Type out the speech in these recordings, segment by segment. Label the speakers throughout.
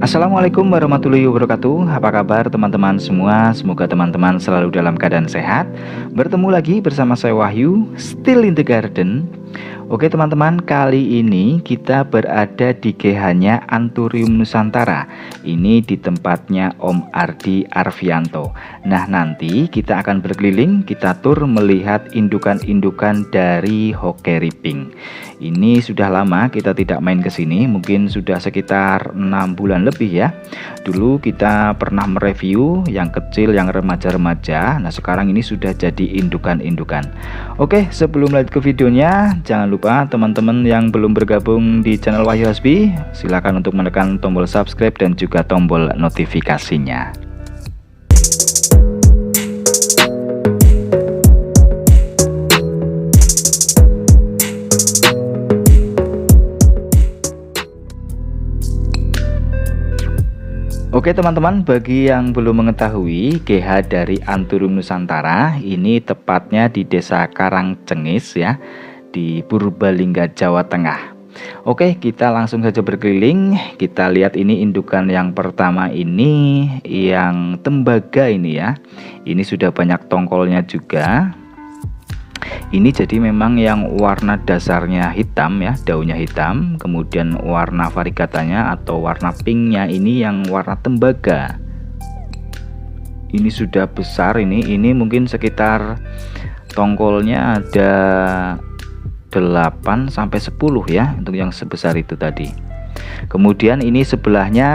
Speaker 1: Assalamualaikum warahmatullahi wabarakatuh. Apa kabar teman-teman semua? Semoga teman-teman selalu dalam keadaan sehat. Bertemu lagi bersama saya Wahyu Still in the Garden Oke teman-teman, kali ini kita berada di GH-nya Anturium Nusantara. Ini di tempatnya Om Ardi Arvianto. Nah, nanti kita akan berkeliling, kita tur melihat indukan-indukan dari Hokeri Pink. Ini sudah lama kita tidak main ke sini, mungkin sudah sekitar enam bulan lebih ya. Dulu kita pernah mereview yang kecil, yang remaja-remaja. Nah, sekarang ini sudah jadi indukan-indukan. Oke, sebelum lanjut ke videonya, jangan lupa teman-teman yang belum bergabung di channel Wahyu Hasbi silakan untuk menekan tombol subscribe dan juga tombol notifikasinya. Oke teman-teman, bagi yang belum mengetahui GH dari Anturum Nusantara ini tepatnya di Desa Karangcengis ya di Purbalingga, Jawa Tengah. Oke, kita langsung saja berkeliling. Kita lihat ini indukan yang pertama ini yang tembaga ini ya. Ini sudah banyak tongkolnya juga. Ini jadi memang yang warna dasarnya hitam ya, daunnya hitam, kemudian warna variegatanya atau warna pinknya ini yang warna tembaga. Ini sudah besar ini, ini mungkin sekitar tongkolnya ada 8 sampai 10 ya untuk yang sebesar itu tadi. Kemudian ini sebelahnya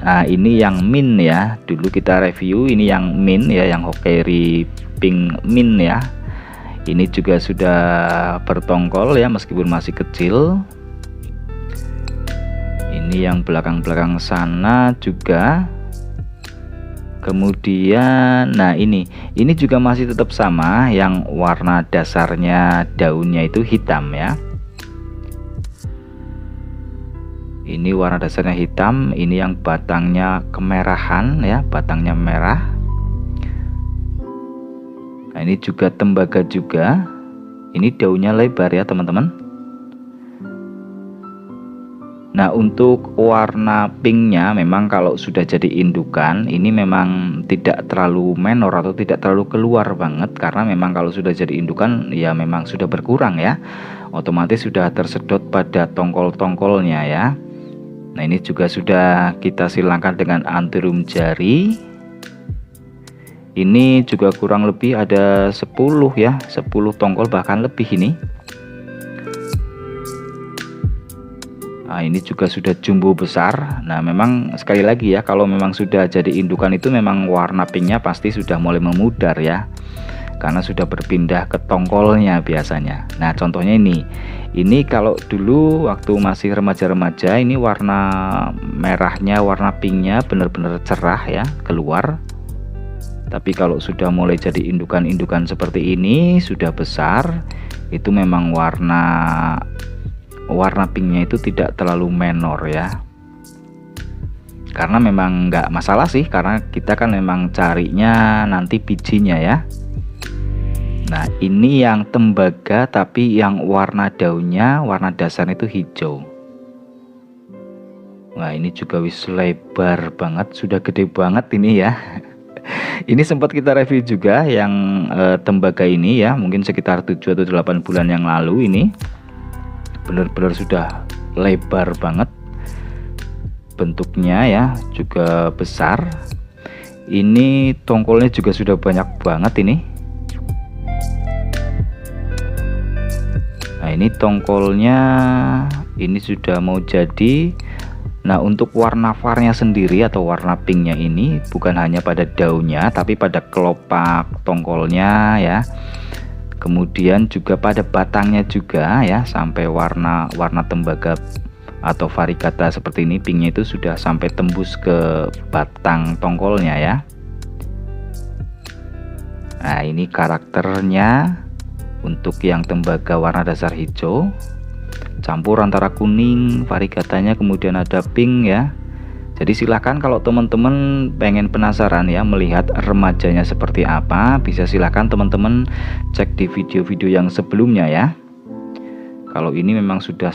Speaker 1: nah ini yang min ya. Dulu kita review ini yang min ya yang hokeri pink min ya. Ini juga sudah bertongkol ya meskipun masih kecil. Ini yang belakang-belakang sana juga kemudian nah ini ini juga masih tetap sama yang warna dasarnya daunnya itu hitam ya. Ini warna dasarnya hitam ini yang batangnya kemerahan ya batangnya merah. Nah ini juga tembaga juga. Ini daunnya lebar ya teman-teman Nah untuk warna pinknya memang kalau sudah jadi indukan ini memang tidak terlalu menor atau tidak terlalu keluar banget. Karena memang kalau sudah jadi indukan ya memang sudah berkurang ya. Otomatis sudah tersedot pada tongkol-tongkolnya ya. Nah ini juga sudah kita silangkan dengan antirum jari. Ini juga kurang lebih ada 10 ya 10 tongkol bahkan lebih ini Nah, ini juga sudah jumbo besar. Nah, memang sekali lagi ya, kalau memang sudah jadi indukan itu memang warna pinknya pasti sudah mulai memudar ya. Karena sudah berpindah ke tongkolnya biasanya. Nah, contohnya ini. Ini kalau dulu waktu masih remaja-remaja ini warna merahnya, warna pinknya benar-benar cerah ya, keluar. Tapi kalau sudah mulai jadi indukan-indukan seperti ini, sudah besar, itu memang warna warna pinknya itu tidak terlalu menor ya. Karena memang nggak masalah sih karena kita kan memang carinya nanti bijinya ya. Nah ini yang tembaga tapi yang warna daunnya warna dasarnya itu hijau. Nah ini juga wis lebar banget sudah gede banget ini ya. Ini sempat kita review juga yang e, tembaga ini ya mungkin sekitar 7 atau 8 bulan yang lalu ini benar-benar sudah lebar banget. Bentuknya ya juga besar. Ini tongkolnya juga sudah banyak banget ini. Nah ini tongkolnya ini sudah mau jadi. Nah untuk warna varnya sendiri atau warna pinknya ini bukan hanya pada daunnya tapi pada kelopak tongkolnya ya kemudian juga pada batangnya juga ya sampai warna warna tembaga atau varigata seperti ini pinknya itu sudah sampai tembus ke batang tongkolnya ya. Nah ini karakternya untuk yang tembaga warna dasar hijau. Campur antara kuning varigatanya kemudian ada pink ya jadi silahkan kalau teman-teman pengen penasaran ya melihat remajanya seperti apa bisa silahkan teman-teman cek di video-video yang sebelumnya ya. Kalau ini memang sudah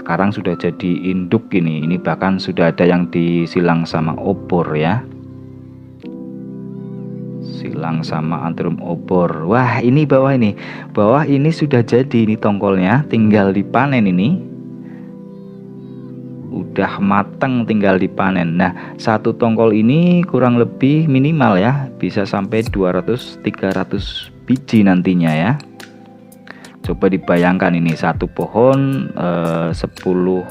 Speaker 1: sekarang sudah jadi induk ini ini bahkan sudah ada yang disilang sama obor ya. Silang sama antrium obor. Wah ini bawah ini. Bawah ini sudah jadi ini tongkolnya tinggal dipanen ini udah mateng tinggal dipanen. Nah satu tongkol ini kurang lebih minimal ya bisa sampai 200-300 biji nantinya ya. Coba dibayangkan ini satu pohon eh, 10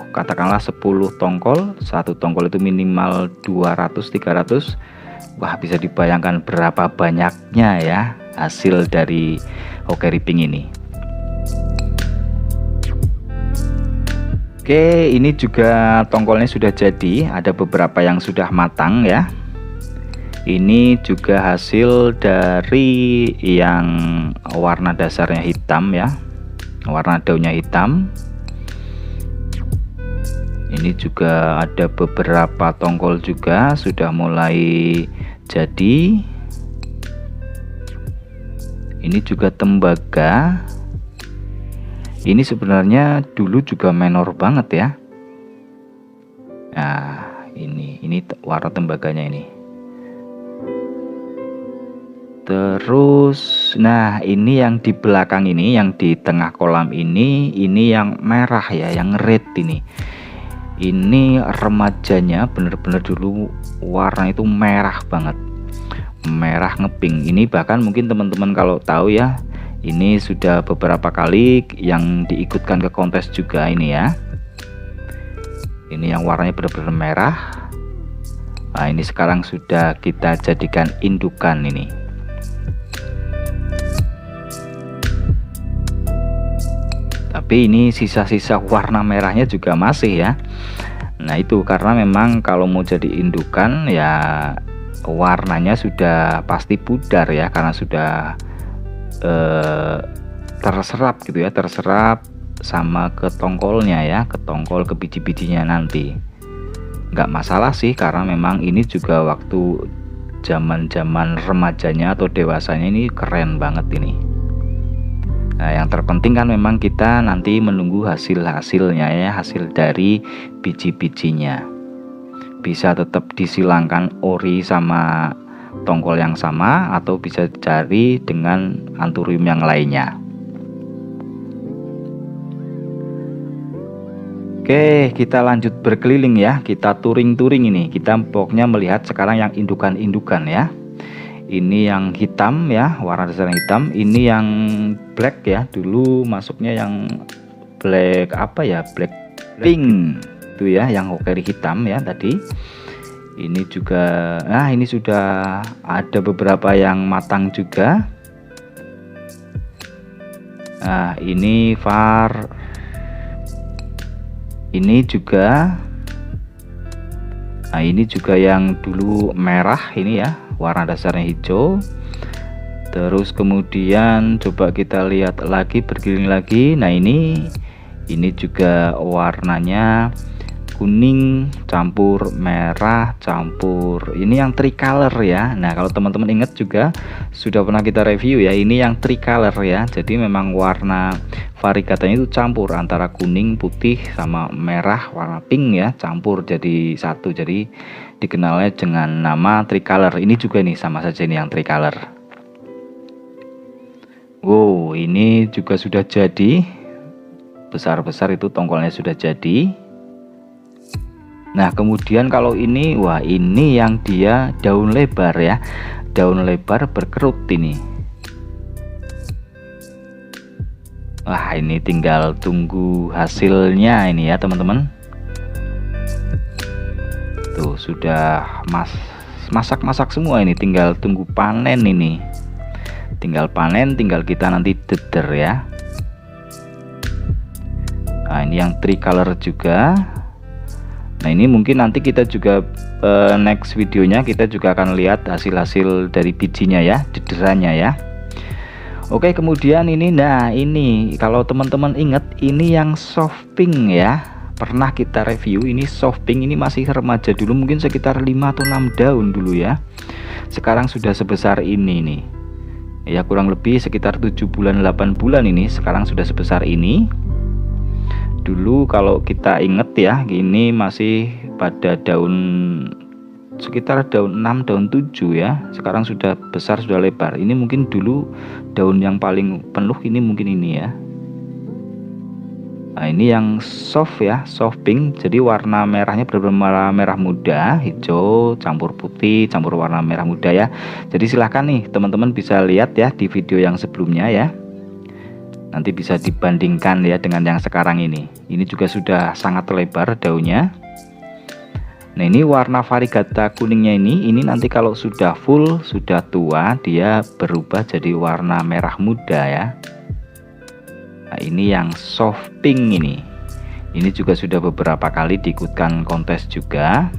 Speaker 1: katakanlah 10 tongkol. Satu tongkol itu minimal 200 300 wah bisa dibayangkan berapa banyaknya ya hasil dari oke ripping ini Oke ini juga tongkolnya sudah jadi. Ada beberapa yang sudah matang ya. Ini juga hasil dari yang warna dasarnya hitam ya. Warna daunnya hitam. Ini juga ada beberapa tongkol juga sudah mulai jadi. Ini juga tembaga ini sebenarnya dulu juga menor banget ya. Nah ini ini warna tembaganya ini. Terus nah ini yang di belakang ini yang di tengah kolam ini ini yang merah ya yang red ini. Ini remajanya bener-bener dulu warna itu merah banget. Merah ngeping ini bahkan mungkin teman-teman kalau tahu ya ini sudah beberapa kali yang diikutkan ke kontes juga ini ya. Ini yang warnanya benar-benar merah. Nah ini sekarang sudah kita jadikan indukan ini. Tapi ini sisa-sisa warna merahnya juga masih ya. Nah itu karena memang kalau mau jadi indukan ya warnanya sudah pasti pudar ya karena sudah eh, terserap gitu ya terserap sama ke tongkolnya ya ke tongkol ke biji-bijinya nanti nggak masalah sih karena memang ini juga waktu zaman-zaman remajanya atau dewasanya ini keren banget ini Nah, yang terpenting kan memang kita nanti menunggu hasil-hasilnya ya, hasil dari biji-bijinya. Bisa tetap disilangkan ori sama tongkol yang sama atau bisa cari dengan anturium yang lainnya. Oke, kita lanjut berkeliling ya. Kita touring-touring ini. Kita pokoknya melihat sekarang yang indukan-indukan ya ini yang hitam ya warna dasar yang hitam ini yang black ya dulu masuknya yang black apa ya black pink itu ya yang hokeri hitam ya tadi ini juga nah ini sudah ada beberapa yang matang juga. Nah ini var ini juga nah ini juga yang dulu merah ini ya warna dasarnya hijau. Terus kemudian coba kita lihat lagi bergiling lagi. Nah ini ini juga warnanya kuning campur merah campur ini yang tricolor ya. Nah kalau teman-teman ingat juga sudah pernah kita review ya ini yang tricolor ya. Jadi memang warna variegatanya itu campur antara kuning putih sama merah warna pink ya. Campur jadi satu jadi dikenalnya dengan nama tricolor. Ini juga nih sama saja ini yang tricolor. Wow ini juga sudah jadi. Besar-besar itu tongkolnya sudah jadi Nah kemudian kalau ini wah ini yang dia daun lebar ya. Daun lebar berkerut ini. Wah ini tinggal tunggu hasilnya ini ya teman-teman. Tuh sudah mas masak-masak semua ini. Tinggal tunggu panen ini. Tinggal panen tinggal kita nanti deder ya. Nah ini yang tricolor juga Nah ini mungkin nanti kita juga uh, next videonya kita juga akan lihat hasil-hasil dari bijinya ya, dederanya ya. Oke kemudian ini, nah ini kalau teman-teman ingat ini yang soft pink ya, pernah kita review ini soft pink ini masih remaja dulu mungkin sekitar 5 atau 6 daun dulu ya. Sekarang sudah sebesar ini nih. Ya kurang lebih sekitar 7 bulan 8 bulan ini sekarang sudah sebesar ini dulu kalau kita inget ya ini masih pada daun sekitar daun 6 daun 7 ya. Sekarang sudah besar sudah lebar. Ini mungkin dulu daun yang paling penuh ini mungkin ini ya. Nah ini yang soft ya soft pink. Jadi warna merahnya benar-benar merah muda hijau campur putih campur warna merah muda ya. Jadi silahkan nih teman-teman bisa lihat ya di video yang sebelumnya ya nanti bisa dibandingkan ya dengan yang sekarang ini. Ini juga sudah sangat lebar daunnya. Nah ini warna varigata kuningnya ini ini nanti kalau sudah full sudah tua dia berubah jadi warna merah muda ya. Nah ini yang soft pink ini. Ini juga sudah beberapa kali diikutkan kontes juga.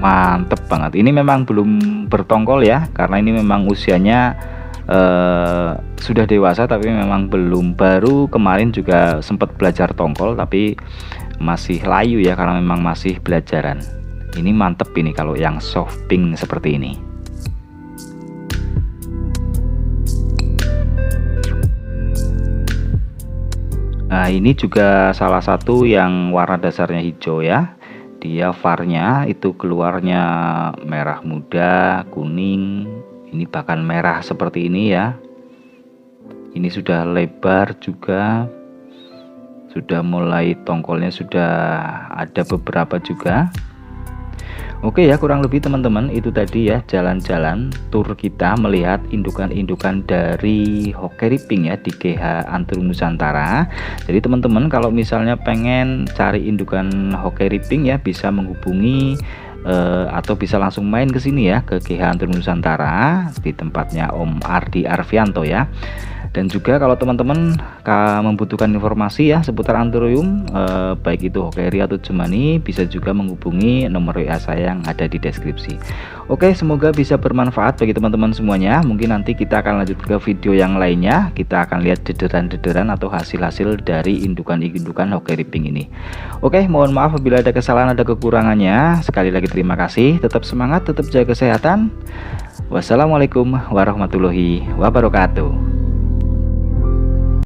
Speaker 1: Mantep banget. Ini memang belum bertongkol ya karena ini memang usianya uh, sudah dewasa tapi memang belum. Baru kemarin juga sempat belajar tongkol tapi masih layu ya karena memang masih belajaran. Ini mantep ini kalau yang soft pink seperti ini. Nah ini juga salah satu yang warna dasarnya hijau ya. Dia varnya itu keluarnya merah muda kuning ini bahkan merah seperti ini ya. Ini sudah lebar juga. Sudah mulai tongkolnya sudah ada beberapa juga. Oke ya kurang lebih teman-teman itu tadi ya jalan-jalan tur kita melihat indukan-indukan dari Hockey Ripping ya di GH Antrum Nusantara. Jadi teman-teman kalau misalnya pengen cari indukan Hockey Ripping ya bisa menghubungi uh, atau bisa langsung main ke sini ya ke GH Antrum Nusantara di tempatnya Om Ardi Arvianto ya dan juga kalau teman-teman membutuhkan informasi ya seputar Anthurium eh, baik itu Hokeri atau Jemani bisa juga menghubungi nomor WA saya yang ada di deskripsi. Oke semoga bisa bermanfaat bagi teman-teman semuanya. Mungkin nanti kita akan lanjut ke video yang lainnya. Kita akan lihat dederan-dederan atau hasil-hasil dari indukan-indukan Hokeri Pink ini. Oke mohon maaf apabila ada kesalahan ada kekurangannya. Sekali lagi terima kasih. Tetap semangat tetap jaga kesehatan. Wassalamualaikum warahmatullahi wabarakatuh